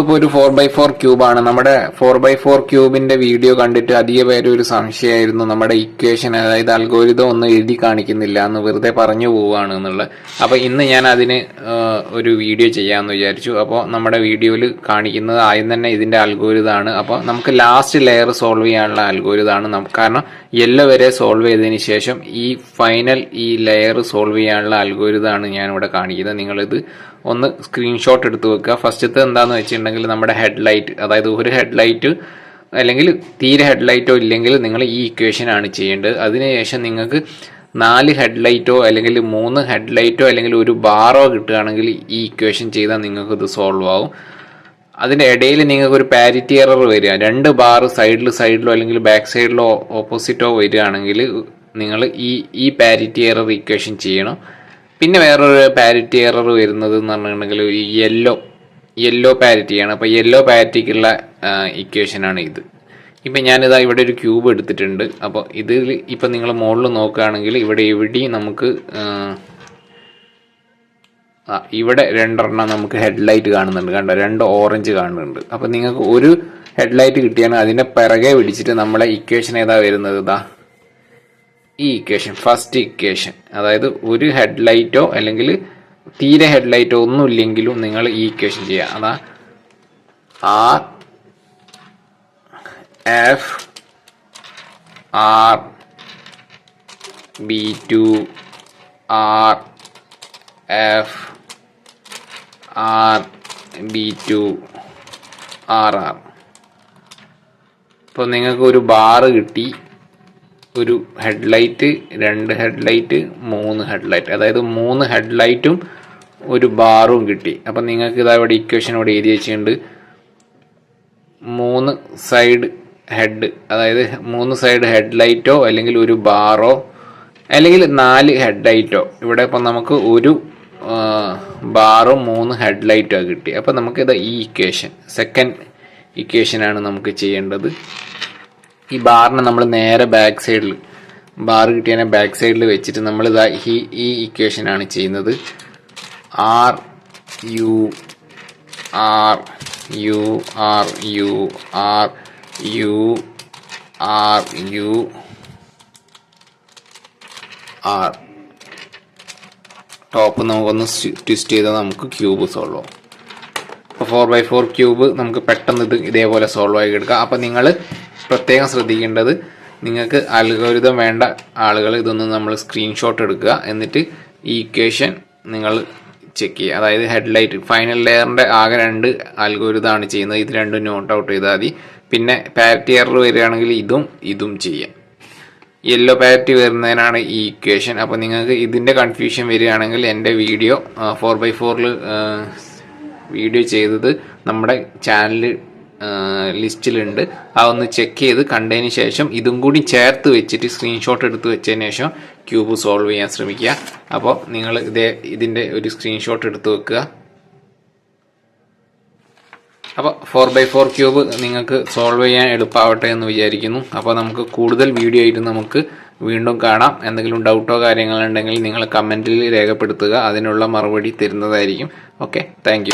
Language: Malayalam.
ഇപ്പോൾ ഒരു ഫോർ ബൈ ഫോർ ക്യൂബാണ് നമ്മുടെ ഫോർ ബൈ ഫോർ ക്യൂബിന്റെ വീഡിയോ കണ്ടിട്ട് അധിക പേര് ഒരു സംശയമായിരുന്നു. നമ്മുടെ ഇക്വേഷൻ അതായത് അൽഗോരിതം ഒന്നും എഴുതി കാണിക്കുന്നില്ല എന്ന് വെറുതെ പറഞ്ഞു പോവുകയാണ് എന്നുള്ളത് അപ്പോൾ ഇന്ന് ഞാൻ അതിന് ഒരു വീഡിയോ ചെയ്യാമെന്ന് വിചാരിച്ചു. അപ്പോൾ നമ്മുടെ വീഡിയോയിൽ കാണിക്കുന്നത് ആദ്യം തന്നെ ഇതിന്റെ അൽഗോരിതമാണ് അപ്പോൾ നമുക്ക് ലാസ്റ്റ് ലെയർ സോൾവ് ചെയ്യാനുള്ള അൽഗോരിതമാണ് നമുക്ക് കാരണം യെല്ലോ വരെ സോൾവ് ചെയ്തതിന് ശേഷം ഈ ഫൈനൽ ഈ ലെയർ സോൾവ് ചെയ്യാനുള്ള അൽഗോരിതമാണ് ഞാനിവിടെ കാണിക്കുന്നത്. നിങ്ങളിത് ഒന്ന് സ്ക്രീൻഷോട്ട് എടുത്ത് വെക്കുക. ഫസ്റ്റത്തെ എന്താന്ന് വെച്ചിട്ടുണ്ടെങ്കിൽ നമ്മുടെ ഹെഡ്ലൈറ്റ് അതായത് ഒരു ഹെഡ്ലൈറ്റ് അല്ലെങ്കിൽ തീരെ ഹെഡ്ലൈറ്റോ ഇല്ലെങ്കിൽ നിങ്ങൾ ഈ ഇക്വേഷൻ ആണ് ചെയ്യേണ്ടത്. അതിനുശേഷം നിങ്ങൾക്ക് നാല് ഹെഡ്ലൈറ്റോ അല്ലെങ്കിൽ മൂന്ന് ഹെഡ്ലൈറ്റോ അല്ലെങ്കിൽ ഒരു ബാറോ കിട്ടുകയാണെങ്കിൽ ഈ ഇക്വേഷൻ ചെയ്താൽ നിങ്ങൾക്ക് ഇത് സോൾവ് ആവും. അതിന്റെ ഇടയിൽ നിങ്ങൾക്ക് ഒരു പാരിറ്റി എറർ വരിക. രണ്ട് ബാർ സൈഡിൽ സൈഡിലോ അല്ലെങ്കിൽ ബാക്ക് സൈഡിലോ ഓപ്പോസിറ്റോ വരികയാണെങ്കിൽ നിങ്ങൾ ഈ ഈ പാരിറ്റി എറർ ഇക്വേഷൻ ചെയ്യണം. പിന്നെ വേറൊരു പാരിറ്റി എറർ വരുന്നത് എന്ന് പറഞ്ഞിട്ടുണ്ടെങ്കിൽ യെല്ലോ യെല്ലോ പാരിറ്റിയാണ് അപ്പോൾ യെല്ലോ പാരിറ്റിക്കുള്ള ഇക്വേഷനാണ് ഇത്. ഇപ്പം ഞാനിതാ ഇവിടെ ഒരു ക്യൂബ് എടുത്തിട്ടുണ്ട്. അപ്പോൾ ഇതിൽ ഇപ്പം നിങ്ങൾ മുകളിൽ നോക്കുകയാണെങ്കിൽ ഇവിടെ എവിടെയും നമുക്ക് ഇവിടെ രണ്ടെണ്ണം നമുക്ക് ഹെഡ്ലൈറ്റ് കാണുന്നുണ്ട്. കണ്ടോ? രണ്ട് ഓറഞ്ച് കാണുന്നുണ്ട്. അപ്പം നിങ്ങൾക്ക് ഒരു ഹെഡ്ലൈറ്റ് കിട്ടിയാണ് അതിന്റെ പിറകെ പിടിച്ചിട്ട് നമ്മളെ ഇക്വേഷൻ ഏതാ വരുന്നത്? ഇതാ ഈ ഇക്വേഷൻ ഫസ്റ്റ് ഇക്വേഷൻ അതായത് ഒരു ഹെഡ്ലൈറ്റോ അല്ലെങ്കിൽ തീരെ ഹെഡ്ലൈറ്റോ ഒന്നും ഇല്ലെങ്കിലും നിങ്ങൾ ഈ ഇക്വേഷൻ ചെയ്യുക. അതാ R F R B two R F R B two R R ഇപ്പോൾ നിങ്ങൾക്ക് ഒരു ബാറ് കിട്ടി. ഒരു ഹെഡ്ലൈറ്റ് രണ്ട് ഹെഡ്ലൈറ്റ് മൂന്ന് ഹെഡ്ലൈറ്റ് അതായത് മൂന്ന് ഹെഡ്ലൈറ്റും ഒരു ബാറും കിട്ടി. അപ്പം നിങ്ങൾക്ക് ഇതാ ഇവിടെ ഇക്വേഷൻ ഇവിടെ എഴുതി വെച്ചിട്ടുണ്ട്. മൂന്ന് സൈഡ് ഹെഡ് അതായത് മൂന്ന് സൈഡ് ഹെഡ്ലൈറ്റോ അല്ലെങ്കിൽ ഒരു ബാറോ അല്ലെങ്കിൽ നാല് ഹെഡ്ലൈറ്റോ ഇവിടെ ഇപ്പം നമുക്ക് ഒരു ബാറോ മൂന്ന് ഹെഡ്ലൈറ്റോ കിട്ടി. അപ്പം ഇതാ ഈ ഇക്വേഷൻ സെക്കൻഡ് ഇക്വേഷനാണ് നമുക്ക് ചെയ്യേണ്ടത്. ഈ ബാറിനെ നമ്മൾ നേരെ ബാക്ക് സൈഡിൽ ബാർ കിട്ടിയതിനെ ബാക്ക് സൈഡിൽ വെച്ചിട്ട് നമ്മൾ ഇതാ ഈ ഈ ഇക്വേഷനാണ് ചെയ്യുന്നത്. R U R U R U R U R U R top നമുക്കൊന്ന് ട്വിസ്റ്റ് ചെയ്താൽ നമുക്ക് ക്യൂബ് സോൾവ് ആവും അപ്പോൾ ഫോർ ബൈ ഫോർ ക്യൂബ് നമുക്ക് പെട്ടെന്ന് ഇത് ഇതേപോലെ സോൾവ് ആക്കി എടുക്കാം. അപ്പോൾ നിങ്ങൾ പ്രത്യേകം ശ്രദ്ധിക്കേണ്ടത് നിങ്ങൾക്ക് അൽഗോരിതം വേണ്ട ആളുകൾ ഇതൊന്ന് നമ്മൾ സ്ക്രീൻഷോട്ട് എടുക്കുക. എന്നിട്ട് ഈ ഇക്വേഷൻ നിങ്ങൾ ചെക്ക് ചെയ്യുക. അതായത് ഹെഡ്ലൈറ്റ് ഫൈനൽ ലെയറിന്റെ ആകെ രണ്ട് അൽഗോരിതമാണ് ചെയ്യുന്നത്. ഇത് രണ്ടും നോട്ട് ഔട്ട് ചെയ്താൽ മതി. പിന്നെ പാരറ്റി എറർ വരികയാണെങ്കിൽ ഇതും ഇതും ചെയ്യാം. യെല്ലോ പാരറ്റി വരുന്നതിനാണ് ഈ ഇക്വേഷൻ അപ്പോൾ നിങ്ങൾക്ക് ഇതിന്റെ കൺഫ്യൂഷൻ വരികയാണെങ്കിൽ എന്റെ വീഡിയോ ഫോർ ബൈ ഫോറിൽ വീഡിയോ ചെയ്തത് നമ്മുടെ ചാനൽ ലിസ്റ്റിലുണ്ട്. ആ ഒന്ന് ചെക്ക് ചെയ്ത് കണ്ടതിന് ശേഷം ഇതും കൂടി ചേർത്ത് വെച്ചിട്ട് സ്ക്രീൻഷോട്ട് എടുത്ത് വെച്ചതിന് ശേഷം ക്യൂബ് സോൾവ് ചെയ്യാൻ ശ്രമിക്കുക. അപ്പോൾ നിങ്ങൾ ഇതേ ഇതിന്റെ ഒരു സ്ക്രീൻഷോട്ട് എടുത്ത് വെക്കുക. അപ്പോൾ ഫോർ ബൈ ഫോർ ക്യൂബ് നിങ്ങൾക്ക് സോൾവ് ചെയ്യാൻ എളുപ്പമാവട്ടെ എന്ന് വിചാരിക്കുന്നു. അപ്പോൾ നമുക്ക് കൂടുതൽ വീഡിയോ ആയിട്ട് നമുക്ക് വീണ്ടും കാണാം. എന്തെങ്കിലും ഡൗട്ടോ കാര്യങ്ങളുണ്ടെങ്കിൽ നിങ്ങൾ കമന്റിൽ രേഖപ്പെടുത്തുക. അതിനുള്ള മറുപടി തരുന്നതായിരിക്കും. Okay thank